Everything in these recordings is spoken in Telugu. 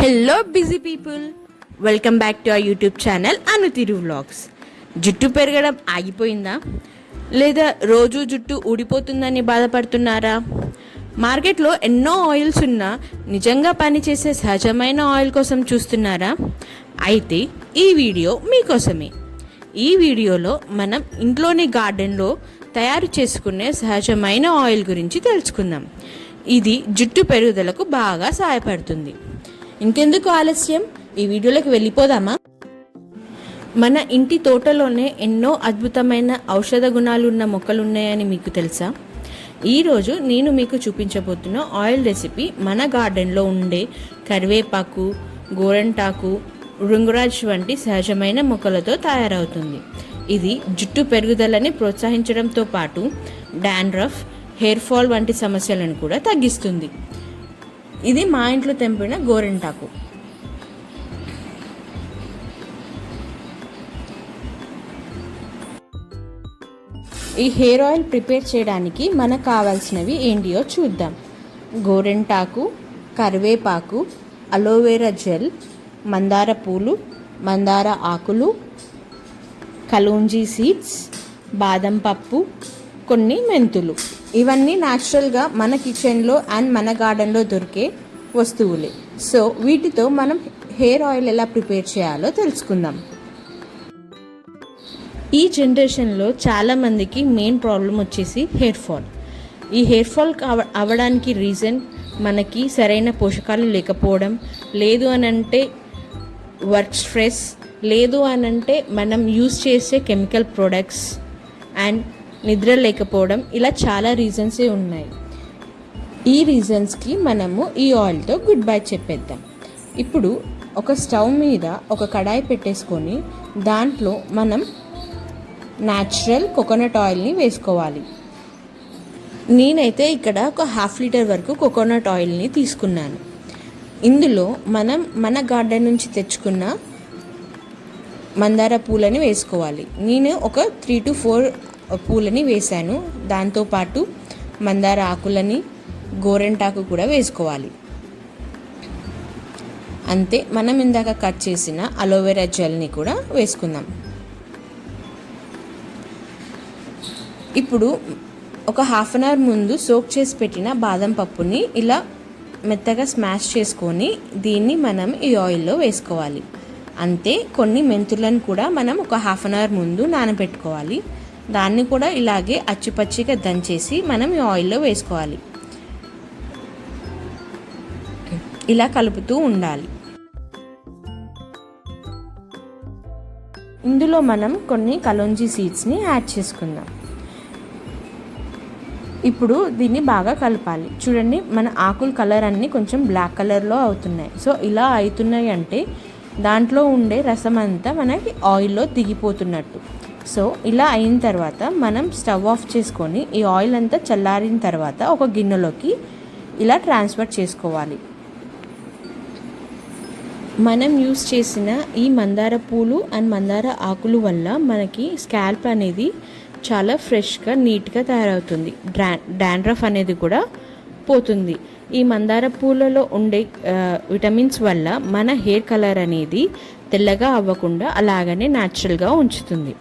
Hello busy people welcome back to our YouTube channel Anuthiru vlogs జుట్టు పెరగడం ఆగిపోయిందా? లేదా రోజు జుట్టు ఊడిపోతుందని బాధపడుతున్నారా? మార్కెట్లో ఎన్నో ఆయిల్స్ ఉన్నా నిజంగా పనిచేసే సహజమైన ఆయిల్ కోసం చూస్తున్నారా? అయితే ఈ వీడియో మీకోసమే. ఈ వీడియోలో మనం ఇంట్లోని గార్డెన్లో తయారు చేసుకునే సహజమైన ఆయిల్ గురించి తెలుసుకుందాం. ఇది జుట్టు పెరుగుదలకు బాగా సహాయపడుతుంది. ఇంకెందుకు ఆలస్యం? ఈ వీడియోలోకి వెళ్ళిపోదామా? మన ఇంటి తోటలోనే ఎన్నో అద్భుతమైన ఔషధ గుణాలున్న మొక్కలు ఉన్నాయని మీకు తెలుసా? ఈరోజు నేను మీకు చూపించబోతున్న ఆయిల్ రెసిపీ మన గార్డెన్లో ఉండే కరివేపాకు గోరంటాకు రుంగురాజ్ వంటి సహజమైన మొక్కలతో తయారవుతుంది. ఇది జుట్టు పెరుగుదలని ప్రోత్సహించడంతో పాటు డాండ్రఫ్ హెయిర్ ఫాల్ వంటి సమస్యలను కూడా తగ్గిస్తుంది. ఇది మా ఇంట్లో తెంపిన గోరింటాకు. ఈ హెయిర్ ఆయిల్ ప్రిపేర్ చేయడానికి మనకు కావాల్సినవి ఏంటియో చూద్దాం. గోరెంటాకు కరివేపాకు అలోవెరా జెల్ మందార పూలు మందార ఆకులు కలూంజీ సీడ్స్ బాదం పప్పు కొన్ని మెంతులు. ఇవన్నీ న్యాచురల్గా మన కిచెన్లో అండ్ మన గార్డెన్లో దొరికే వస్తువులే. సో వీటితో మనం హెయిర్ ఆయిల్ ఎలా ప్రిపేర్ చేయాలో తెలుసుకుందాం. ఈ జనరేషన్లో చాలామందికి మెయిన్ ప్రాబ్లం వచ్చేసి హెయిర్ ఫాల్ ఈ హెయిర్ ఫాల్ అవ్వడానికి రీజన్ మనకి సరైన పోషకాలు లేకపోవడం లేదు అని అంటే వర్క్ స్ట్రెస్ లేదు అని అంటే మనం యూస్ చేసే కెమికల్ ప్రోడక్ట్స్ అండ్ నిద్ర లేకపోవడం ఇలా చాలా రీజన్సే ఉన్నాయి. ఈ రీజన్స్కి మనము ఈ ఆయిల్తో గుడ్ బై చెప్పేద్దాం. ఇప్పుడు ఒక స్టవ్ మీద ఒక కడాయి పెట్టేసుకొని దాంట్లో మనం న్యాచురల్ కోకోనట్ ఆయిల్ని వేసుకోవాలి. నేనైతే ఇక్కడ ఒక హాఫ్ లీటర్ వరకు కోకోనట్ ఆయిల్ని తీసుకున్నాను. ఇందులో మనం మన గార్డెన్ నుంచి తెచ్చుకున్న మందార పూలని వేసుకోవాలి. నేను ఒక త్రీ టు ఫోర్ పూలని వేశాను. దాంతోపాటు మందార ఆకులని గోరెంటాకు కూడా వేసుకోవాలి. అంతే మనం ఇందాక కట్ చేసిన అలోవెరా జెల్ని కూడా వేసుకుందాం. ఇప్పుడు ఒక హాఫ్ అన్ అవర్ ముందు సోక్ చేసి పెట్టిన బాదం పప్పుని ఇలా మెత్తగా స్మాష్ చేసుకొని దీన్ని మనం ఈ ఆయిల్లో వేసుకోవాలి. అంతే కొన్ని మెంతులను కూడా మనం ఒక హాఫ్ అన్ అవర్ ముందు నానబెట్టుకోవాలి. దాన్ని కూడా ఇలాగే అచ్చిపచ్చిగా దంచేసి మనం ఈ ఆయిల్లో వేసుకోవాలి. ఇలా కలుపుతూ ఉండాలి. ఇందులో మనం కొన్ని కలోంజీ సీడ్స్ని యాడ్ చేసుకుందాం. ఇప్పుడు దీన్ని బాగా కలపాలి. చూడండి మన ఆకుల కలర్ అన్నీ కొంచెం బ్లాక్ కలర్లో అవుతున్నాయి. సో ఇలా అవుతున్నాయి అంటే దాంట్లో ఉండే రసం అంతా మనకి ఆయిల్లో దిగిపోతున్నట్టు. సో ఇలా అయిన తర్వాత మనం స్టవ్ ఆఫ్ చేసుకొని ఈ ఆయిల్ అంతా చల్లారిన తర్వాత ఒక గిన్నెలోకి ఇలా ట్రాన్స్ఫర్ చేసుకోవాలి. మనం యూస్ చేసిన ఈ మందార పూలు అండ్ మందార ఆకులు వల్ల మనకి స్కాల్ప్ అనేది చాలా ఫ్రెష్గా నీట్గా తయారవుతుంది. డ్రా డాండ్రఫ్ అనేది కూడా పోతుంది. ఈ మందార పూలలో ఉండే విటమిన్స్ వల్ల మన హెయిర్ కలర్ అనేది తెల్లగా అవ్వకుండా అలాగనే న్యాచురల్గా ఉంచుతుంది.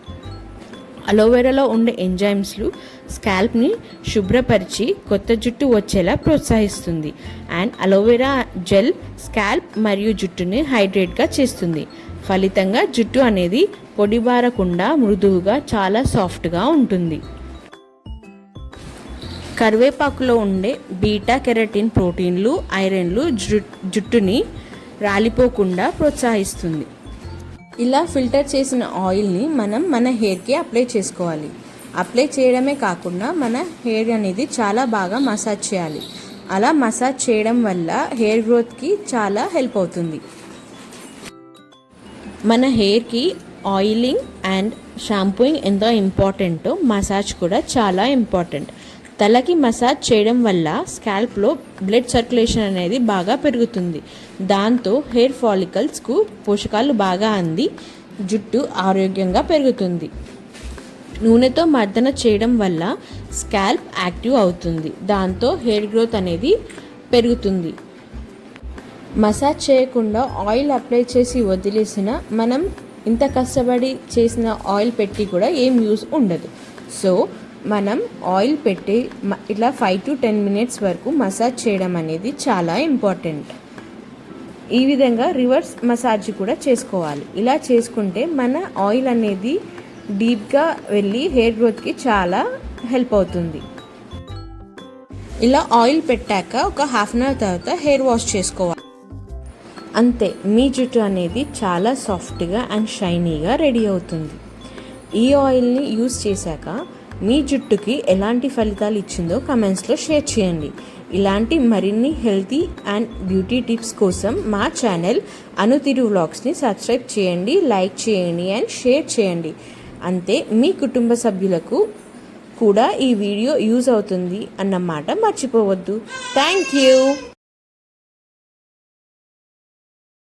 అలోవెరాలో ఉండే ఎంజైమ్స్లు స్కాల్ప్ని శుభ్రపరిచి కొత్త జుట్టు వచ్చేలా ప్రోత్సహిస్తుంది. అండ్ అలోవెరా జెల్ స్కాల్ప్ మరియు జుట్టుని హైడ్రేట్గా చేస్తుంది. ఫలితంగా జుట్టు అనేది పొడిబారకుండా మృదువుగా చాలా సాఫ్ట్గా ఉంటుంది. కరివేపాకులో ఉండే బీటా కెరటిన్ ప్రోటీన్లు ఐరన్లు జుట్టుని రాలిపోకుండా ప్రోత్సహిస్తుంది. ఇలా ఫిల్టర్ చేసిన ఆయిల్ని మనం మన హెయిర్కి అప్లై చేసుకోవాలి. అప్లై చేయడమే కాకుండా మన హెయిర్ అనేది చాలా బాగా మసాజ్ చేయాలి. అలా మసాజ్ చేయడం వల్ల హెయిర్ గ్రోత్కి చాలా హెల్ప్ అవుతుంది. మన హెయిర్కి ఆయిలింగ్ అండ్ షాంపూయింగ్ ఎంతో ఇంపార్టెంటో మసాజ్ కూడా చాలా ఇంపార్టెంట్. తలకి మసాజ్ చేయడం వల్ల స్కాల్ప్లో బ్లడ్ సర్క్యులేషన్ అనేది బాగా పెరుగుతుంది. దాంతో హెయిర్ ఫాలికల్స్కు పోషకాలు బాగా అంది. జుట్టు ఆరోగ్యంగా పెరుగుతుంది. నూనెతో మర్దన చేయడం వల్ల స్కాల్ప్ యాక్టివ్ అవుతుంది. దాంతో హెయిర్ గ్రోత్ అనేది పెరుగుతుంది. మసాజ్ చేయకుండా ఆయిల్ అప్లై చేసి వదిలేసిన మనం ఇంత కష్టపడి చేసిన ఆయిల్ పెట్టి కూడా ఏం యూస్ ఉండదు. సో మనం ఆయిల్ పెట్టి ఇట్లా ఫైవ్ టు టెన్ మినిట్స్ వరకు మసాజ్ చేయడం అనేది చాలా ఇంపార్టెంట్ ఈ విధంగా రివర్స్ మసాజ్ కూడా చేసుకోవాలి. ఇలా చేసుకుంటే మన ఆయిల్ అనేది డీప్గా వెళ్ళి హెయిర్ గ్రోత్కి చాలా హెల్ప్ అవుతుంది. ఇలా ఆయిల్ పెట్టాక ఒక హాఫ్ అన్ అవర్ తర్వాత హెయిర్ వాష్ చేసుకోవాలి. అంతే మీ జుట్టు అనేది చాలా సాఫ్ట్గా అండ్ షైనీగా రెడీ అవుతుంది. ఈ ఆయిల్ని యూస్ చేశాక మీ జుట్టుకి ఎలాంటి ఫలితాలు ఇచ్చిందో కమెంట్స్లో షేర్ చేయండి. ఇలాంటి మరిన్ని హెల్తీ అండ్ బ్యూటీ టిప్స్ కోసం మా ఛానల్ అనుతిరు వ్లాగ్స్ని సబ్స్క్రైబ్ చేయండి లైక్ చేయండి అండ్ షేర్ చేయండి. అంతే మీ కుటుంబ సభ్యులకు కూడా ఈ వీడియో యూజ్ అవుతుంది అన్నమాట మర్చిపోవద్దు. Thank you.